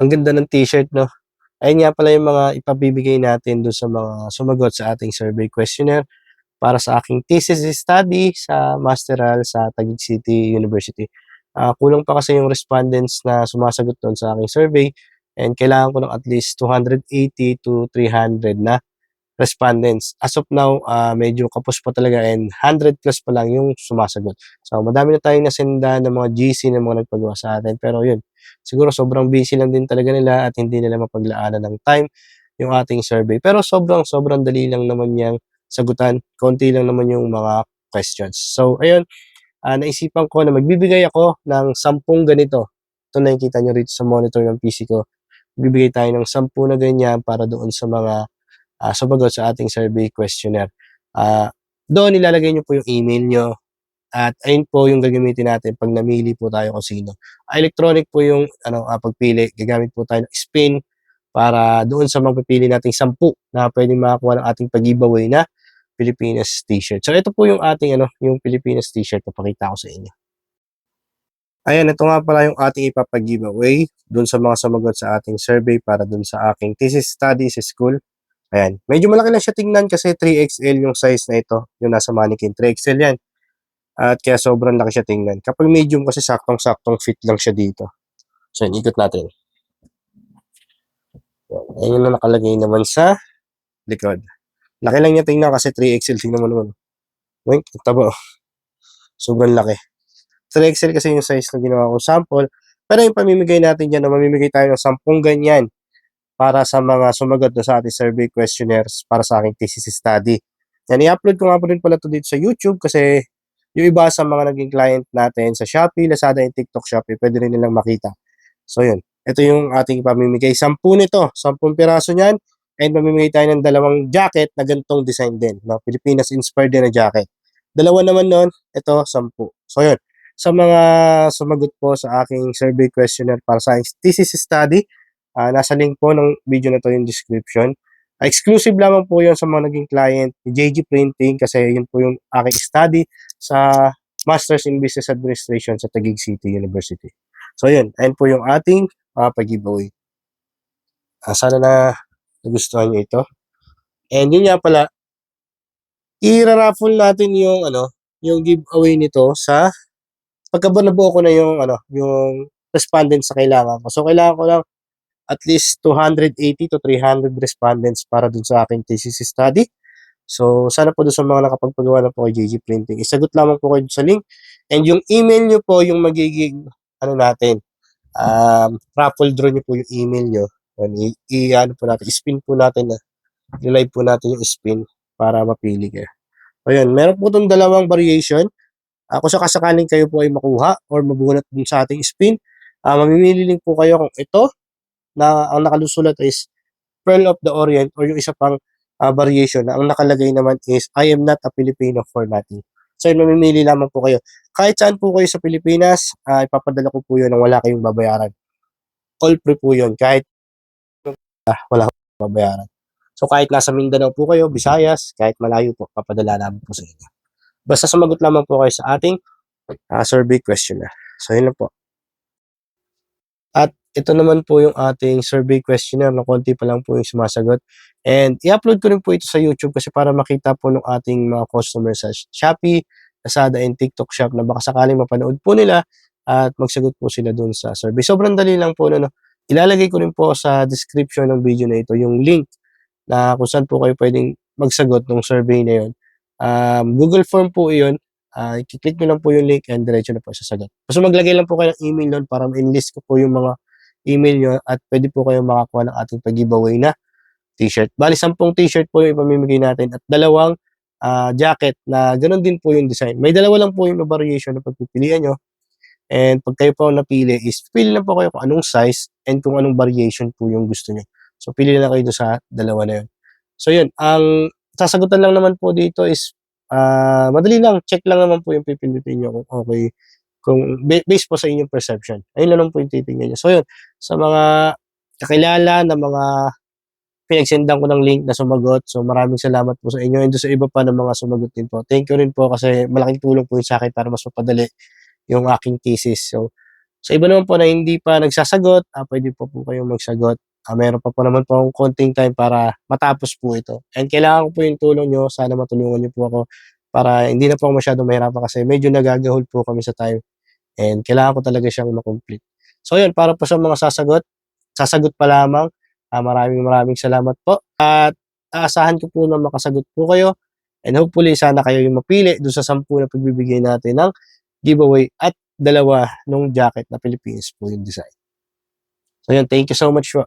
Ang ganda ng t-shirt 'no? Ayun nga pala yung mga ipabibigay natin dun sa mga sumagot sa ating survey questionnaire para sa aking thesis study sa Masteral sa Taguig City University. Ah, kulang pa kasi yung respondents na sumasagot dun sa aking survey and kailangan ko ng at least 280 to 300 na respondents. As of now, ah, medyo kapos pa talaga and 100 plus pa lang yung sumasagot. So, madami na tayong nasendan ng mga GC na mga nagpagawa sa atin. Pero yun, siguro sobrang busy lang din talaga nila at hindi nila mapaglaanan ng time yung ating survey. Pero sobrang, sobrang dali lang naman niyang sagutan. Konti lang naman yung mga questions. So, ayun, ah, naisipan ko na magbibigay ako ng 10 ganito. Ito nakikita nyo rito sa monitor ng PC ko. Bibigay tayo ng 10 na ganyan para doon sa mga ah, sumagot sa ating survey questionnaire. Ah, doon ilalagay nyo po yung email nyo at ayun po yung gagamitin natin pag namili po tayo kung sino. Ah, electronic po yung ano, ah, pagpili. Gagamit po tayo ng spin para doon sa mapipili nating 10 na pwedeng makakuha ng ating pag-giveaway na Pilipinas t-shirt. So ito po yung ating ano, yung Pilipinas t-shirt na pakita ko sa inyo. Ayan, ito nga pala yung ating ipapag-giveaway dun sa mga sumagot sa ating survey para dun sa aking thesis study sa school. Ayan. Medyo malaki lang siya tingnan kasi 3XL yung size na ito. Yung nasa mannequin. 3XL yan. At kaya sobrang laki siya tingnan. Kapag medium kasi saktong-saktong fit lang siya dito. So, yun, ikot natin. Ayan, yung nakalagay naman sa likod. Laki lang niya tingnan kasi 3XL. Tingnan mo naman. Wink, taba. oh. Sobrang laki. 3XL kasi yung size na ginawa ko sample. Pero yung pamimigay natin dyan, na mamimigay tayo ng 10 ganyan para sa mga sumagot na sa ating survey questionnaires para sa aking thesis study. Yan, i-upload ko nga po rin pala to dito sa YouTube kasi yung iba sa mga naging client natin sa Shopee, Lazada, and TikTok Shopee, pwede rin nilang makita. So yun, ito yung ating pamimigay. 10 nito, 10 piraso niyan, and mamimigay tayo ng dalawang jacket na ganitong design din. No? Pilipinas inspired din na jacket. Dalawa naman nun, ito, 10. So yun, sa mga sumagot po sa aking survey questionnaire para sa thesis study, Ah, nasa link po ng video na to yung description. Ah, exclusive lamang po yun sa mga naging client ni JG Printing kasi yun po yung aking study sa Masters in Business Administration sa Taguig City University. So yun, ayun po yung ating uh, pag-giveaway. Ah, sana na nagustuhan nyo ito. And yun nga pala, i-raffle natin yung ano, yung giveaway nito sa pagka nabuo ko na yung ano, yung respondents sa kailangan ko. So kailangan ko lang at least 280 to 300 respondents para dun sa aking thesis study. So, sana po doon sa mga nakapagpagawa na po kay JG Printing, isagot lamang po kayo sa link. And yung email nyo po, yung magiging, ano natin, um, raffle draw nyo po yung email nyo. Yan, i, i- ano po natin, spin po natin na, i-live po natin yung spin para mapili kayo. So, yun, meron po itong dalawang variation. Uh, kung sakasakaling kayo po ay makuha or mabunot dun sa ating spin, uh, mamimili po kayo kung ito, na ang nakalusulat is Pearl of the Orient or yung isa pang ah, variation ang nakalagay naman is I am not a Filipino for. So, yun, mamimili lamang po kayo. Kahit saan po kayo sa Pilipinas, ah, ipapadala ko po yun nang wala kayong babayaran. All free po yun. Kahit ah, wala kayong babayaran. So, kahit nasa Mindanao po kayo, Visayas, kahit malayo po, papadala namin po sa inyo. Basta sumagot lamang po kayo sa ating ah, survey questionnaire. So, yun lang po. At ito naman po yung ating survey questionnaire na konti pa lang po yung sumasagot. And i-upload ko rin po ito sa YouTube kasi para makita po ng ating mga customers sa Shopee, Lazada, and TikTok Shop na baka sakaling mapanood po nila at magsagot po sila dun sa survey. Sobrang dali lang po. No? Ilalagay ko rin po sa description ng video na ito yung link na kung saan po kayo pwedeng magsagot ng survey na yun. Um, Google Form po yun. Uh, i-click nyo lang po yung link and diretso na po sa sagot. So maglagay lang po kayo ng email nun para ma-enlist ko po yung mga email nyo at pwede po kayong makakuha ng ating pag-giveaway na t-shirt. Bali, 10 t-shirt po yung ipamimigay natin at dalawang ah, jacket na ganun din po yung design. May dalawa lang po yung variation na pagpipilian nyo. And pag kayo po napili is pili lang po kayo kung anong size and kung anong variation po yung gusto nyo. So, pili lang kayo sa dalawa na yun. So, yun. Ang sasagutan lang naman po dito is ah madali lang. Check lang naman po yung pipilitin nyo kung okay kung ba- based po sa inyong perception. Ayun lang po yung titingnan nyo. So yun, sa mga kakilala na mga pinagsendan ko ng link na sumagot. So maraming salamat po sa inyo and sa iba pa ng mga sumagot din po. Thank you rin po kasi malaking tulong po yun sa akin para mas mapadali yung aking thesis. So Sa iba naman po na hindi pa nagsasagot, ah, pwede po po kayong magsagot. Ah, meron pa po naman po akong konting time para matapos po ito. And kailangan ko po yung tulong nyo. Sana matulungan nyo po ako para hindi na po ako masyadong mahirapan kasi medyo nagagahol po kami sa time. And kailangan ko talaga siyang makomplete. So yun, para po sa mga sasagot, sasagot pa lamang. Ah, maraming maraming salamat po. At aasahan ko po na makasagot po kayo. And hopefully, sana kayo yung mapili doon sa sampu na pagbibigay natin ng giveaway at dalawa nung jacket na Philippines po yung design. So yun, thank you so much po.